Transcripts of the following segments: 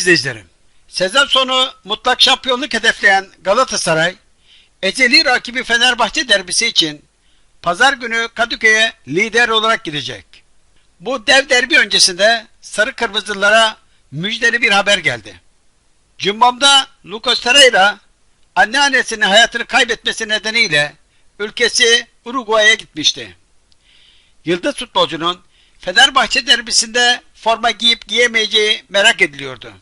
izleyicilerim, sezon sonu mutlak şampiyonluk hedefleyen Galatasaray, ezeli rakibi Fenerbahçe derbisi için pazar günü Kadıköy'e lider olarak gidecek. Bu dev derbi öncesinde sarı kırmızılara müjdeli bir haber geldi. Cumbam'da Lucas Torreira anneannesinin hayatını kaybetmesi nedeniyle ülkesi Uruguay'a gitmişti. Yıldız futbolcunun Fenerbahçe derbisinde forma giyip giyemeyeceği merak ediliyordu.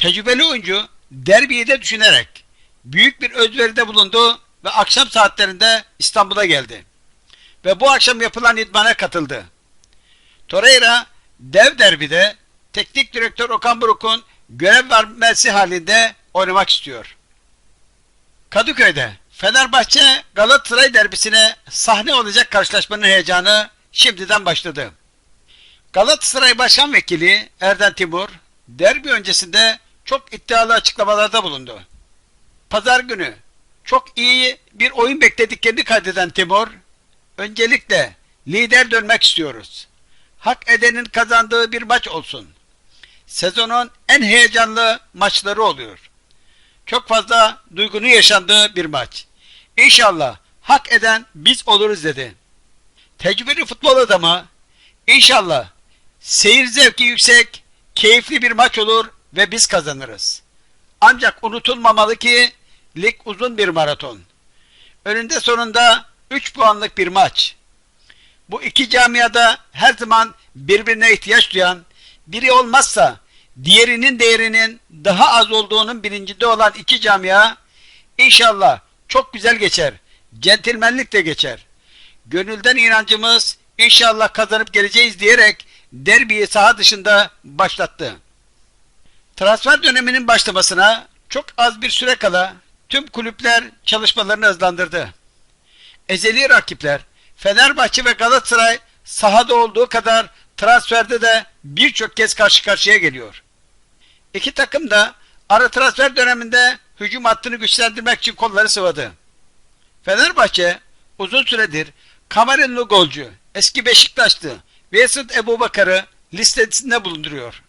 Tecrübeli oyuncu derbiyi de düşünerek büyük bir özveride bulundu ve akşam saatlerinde İstanbul'a geldi. Ve bu akşam yapılan idmana katıldı. Torreira dev derbide teknik direktör Okan Buruk'un görev vermesi halinde oynamak istiyor. Kadıköy'de Fenerbahçe Galatasaray derbisine sahne olacak karşılaşmanın heyecanı şimdiden başladı. Galatasaray Başkan Vekili Erden Timur derbi öncesinde çok iddialı açıklamalarda bulundu. Pazar günü çok iyi bir oyun beklediklerini kaydeden Timur, öncelikle lider dönmek istiyoruz. Hak edenin kazandığı bir maç olsun. Sezonun en heyecanlı maçları oluyor. Çok fazla duygunun yaşandığı bir maç. İnşallah hak eden biz oluruz dedi. Tecrübeli futbol adamı inşallah seyir zevki yüksek, keyifli bir maç olur ve biz kazanırız. Ancak unutulmamalı ki lig uzun bir maraton. Önünde sonunda 3 puanlık bir maç. Bu iki camiada her zaman birbirine ihtiyaç duyan, biri olmazsa diğerinin değerinin daha az olduğunun bilincinde olan iki camia inşallah çok güzel geçer. Centilmenlikle geçer. Gönülden inancımız inşallah kazanıp geleceğiz diyerek derbiyi saha dışında başlattı. Transfer döneminin başlamasına çok az bir süre kala tüm kulüpler çalışmalarını hızlandırdı. Ezeli rakipler Fenerbahçe ve Galatasaray sahada olduğu kadar transferde de birçok kez karşı karşıya geliyor. İki takım da ara transfer döneminde hücum hattını güçlendirmek için kolları sıvadı. Fenerbahçe uzun süredir Kamerunlu golcü, eski Beşiktaşlı Vesut Ebubakar'ı listesinde bulunduruyor.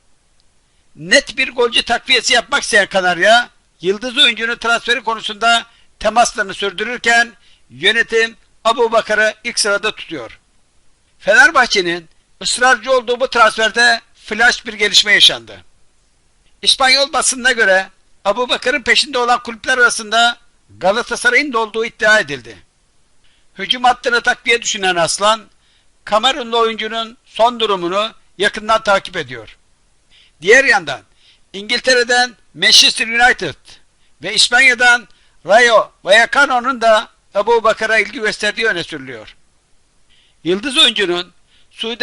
Net bir golcü takviyesi yapmak isteyen Kanarya, yıldız oyuncunun transferi konusunda temaslarını sürdürürken yönetim Abu Bakar'ı ilk sırada tutuyor. Fenerbahçe'nin ısrarcı olduğu bu transferde flash bir gelişme yaşandı. İspanyol basınına göre Abu Bakar'ın peşinde olan kulüpler arasında Galatasaray'ın da olduğu iddia edildi. Hücum hattını takviye düşünen Aslan, Kamerunlu oyuncunun son durumunu yakından takip ediyor. Diğer yandan İngiltere'den Manchester United ve İspanya'dan Rayo Vallecano'nun da Abu Bakar'a ilgi gösterdiği öne sürülüyor. Yıldız oyuncunun Suudi